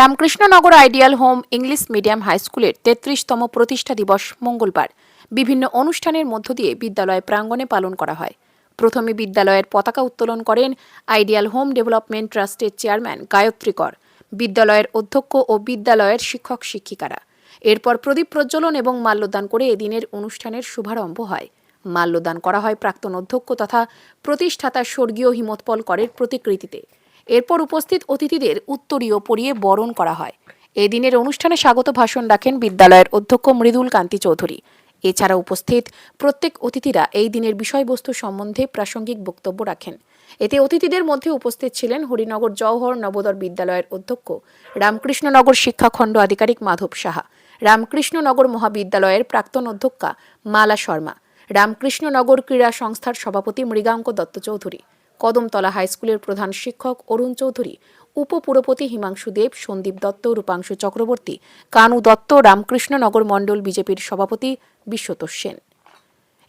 Ramkrishnanagar ideal home English medium high স্কুলের তেত্রিশতম প্রতিষ্ঠা দিবস মঙ্গলবার। বিভিন্ন অনুষ্ঠানের মধ্য দিয়ে বিদ্যালয় প্রাঙ্গণে পালন করা হয়। প্রথমে বিদ্যালয়ের পতাকা উত্তোলন করেন আইডিয়াল হোম ডেভেলপমেন্ট ট্রাস্টের চেয়ারম্যান গায়ত্রী কর। বিদ্যালয়ের অধ্যক্ষ ও বিদ্যালয়ের শিক্ষক শিক্ষিকারা। এরপর প্রদীপ প্রজ্বলন এবং মাল্যদান করে এদিনের অনুষ্ঠানের শুভারম্ভ হয়। মাল্যদান করা হয় প্রাক্তন অধ্যক্ষ তথা প্রতিষ্ঠাতা স্বর্গীয় হিমৎপল করের প্রতিকৃতিতে। এরপর উপস্থিত অতিথিদের উত্তরীয় পরিয়ে বরণ করা হয়। এই দিনের অনুষ্ঠানে স্বাগত ভাষণ রাখেন বিদ্যালয়ের অধ্যক্ষ মৃদুল কান্তি চৌধুরী। এছাড়া উপস্থিত প্রত্যেক অতিথিরা এই দিনের বিষয়বস্তু সম্বন্ধে প্রাসঙ্গিক বক্তব্য রাখেন। এতে অতিথিদের মধ্যে উপস্থিত ছিলেন হরিনগর জওহর নবোদয় বিদ্যালয়ের অধ্যক্ষ, রামকৃষ্ণনগর শিক্ষাখণ্ড আধিকারিক মাধব সাহা, রামকৃষ্ণনগর মহাবিদ্যালয়ের প্রাক্তন অধ্যক্ষা মালা শর্মা, রামকৃষ্ণনগর ক্রীড়া সংস্থার সভাপতি মৃগাঙ্ক দত্ত চৌধুরী। কদমতলা হাইস্কুলের প্রধান শিক্ষক অরুণ চৌধুরী, উপপুরপতি হিমাংশু দেব, সন্দীপ দত্ত, রূপাংশু চক্রবর্তী, কানু দত্ত, রামকৃষ্ণনগর মণ্ডল বিজেপির সভাপতি বিশ্বতোষ সেন।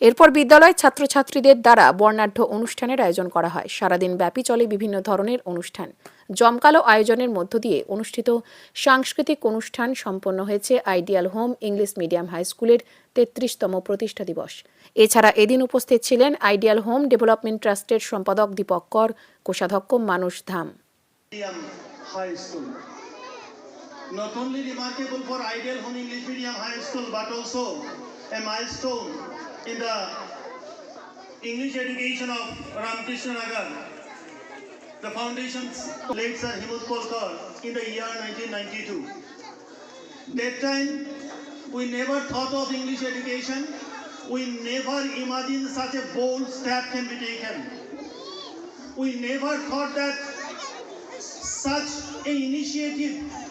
এরপর বিদ্যালয় ছাত্রছাত্রীদের দ্বারা বর্ণাঢ্য অনুষ্ঠানের আয়োজন করা হয়। সারাদিন ব্যাপী চলে বিভিন্ন ধরনের অনুষ্ঠান। জমকালো আয়োজনের মধ্য দিয়ে অনুষ্ঠিত সাংস্কৃতিক অনুষ্ঠান সম্পন্ন হয়েছে ideal home English medium high স্কুলের তেত্রিশতম প্রতিষ্ঠা দিবস। এছাড়া এদিন উপস্থিত ছিলেন আইডিয়াল হোম ডেভেলপমেন্ট ট্রাস্টের সম্পাদক দীপক কর কোষাধ্যক্ষ মানুষ ধাম. Not only remarkable for Ideal Home English Medium High School, but also a milestone in the English education of Ramakrishna Nagar. The foundation's late Sir Himut Polkar in the year 1992. That time, we never thought of English education. We never imagined such a bold step can be taken. We never thought that such an initiative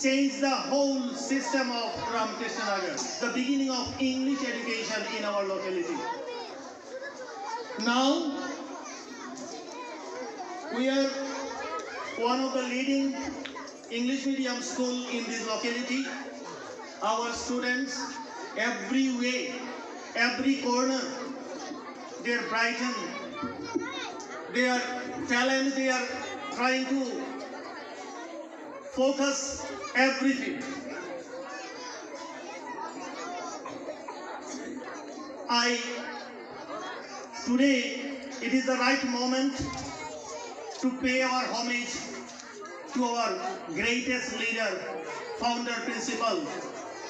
changed the whole system of Ramakrishna Nagar, the beginning of English education in our locality. Now, we are one of the leading English medium school in this locality. Our students, every way, every corner, they are brighten their talent, they are trying to focus everything. I today it is the right moment to pay our homage to our greatest leader, founder, principal,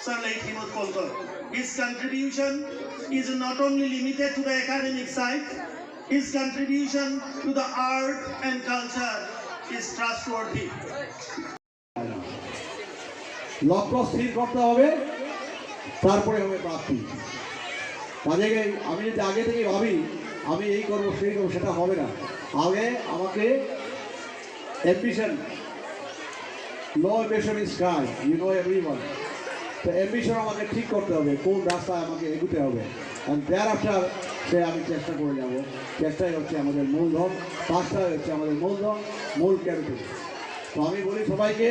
Sir Late Himot Kolkar. His contribution is not only limited to the academic side, his contribution to the art and culture is trustworthy. লক্ষ্য স্থির করতে হবে, তারপরে হবে প্রাপ্তি কাজে আমি যদি আগে থেকে ভাবি, আমি এই করব, সেই করব, সেটা হবে না। আগে আমাকে ambition no ambition is sky you know everyone তো অ্যাম্বিশন আমাকে ঠিক করতে হবে, কোন রাস্তায় আমাকে এগুতে হবে। আর দেয়ার আফটার সে আমি চেষ্টা করে যাব। চেষ্টাই হচ্ছে আমাদের মূলধন কাজটাই হচ্ছে আমাদের মূলধন, মূল ক্যাপিটাল তো আমি বলি সবাইকে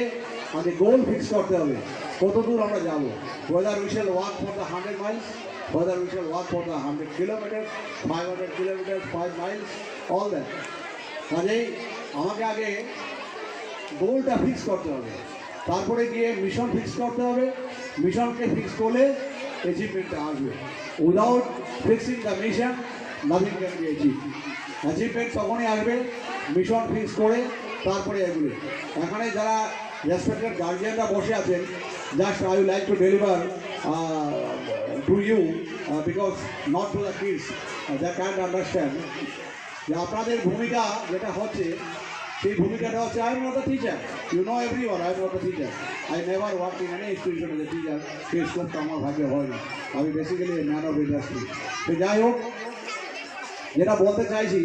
আগে গোল ফিক্স করতে হবে। কত দূর আমরা যাব? Whether we shall walk for the hundred miles whether we shall walk for the hundred kilometre five hundred kilometre five miles all that কাজেই আমাকে আগে গোলটা ফিক্স করতে হবে। তারপরে গিয়ে মিশন ফিক্স করতে হবে। মিশনকে ফিক্স করলে অ্যাচিভমেন্টটা আসবে। Without fixing the mission nothing can be achieve achievement তখনই আসবে মিশন ফিক্স করে তারপরে এগুলো। এখানে যারা রেসপেক্টেড গার্জিয়ানরা বসে আছেন। Just I like to deliver to you because not to the kids the can understand যে আপনাদের ভূমিকা যেটা হচ্ছে, সেই ভূমিকাটা হচ্ছে I am not teacher you know everyone I am not teacher I never work in any institution as a teacher সেই স্কোপটা আমার ভাগ্যে হয় না আমি বেসিক্যালি ম্যান অফ ইন্ডাস্ট্রি তো যাই হোক, যেটা বলতে চাইছি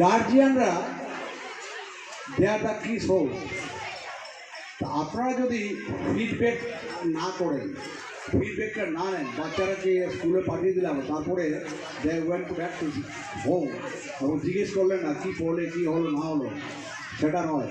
গার্জিয়ানরা দে আর দ্য কি সোর্স আপনারা যদি ফিডব্যাক না করেন ফিডব্যাকটা না নেন, বাচ্চারাকে স্কুলে পাঠিয়ে দিলাম, তারপরে they went to back to home এবং জিজ্ঞেস করলেন না, কী পড়লে কী হলো, না হলো? সেটা নয়।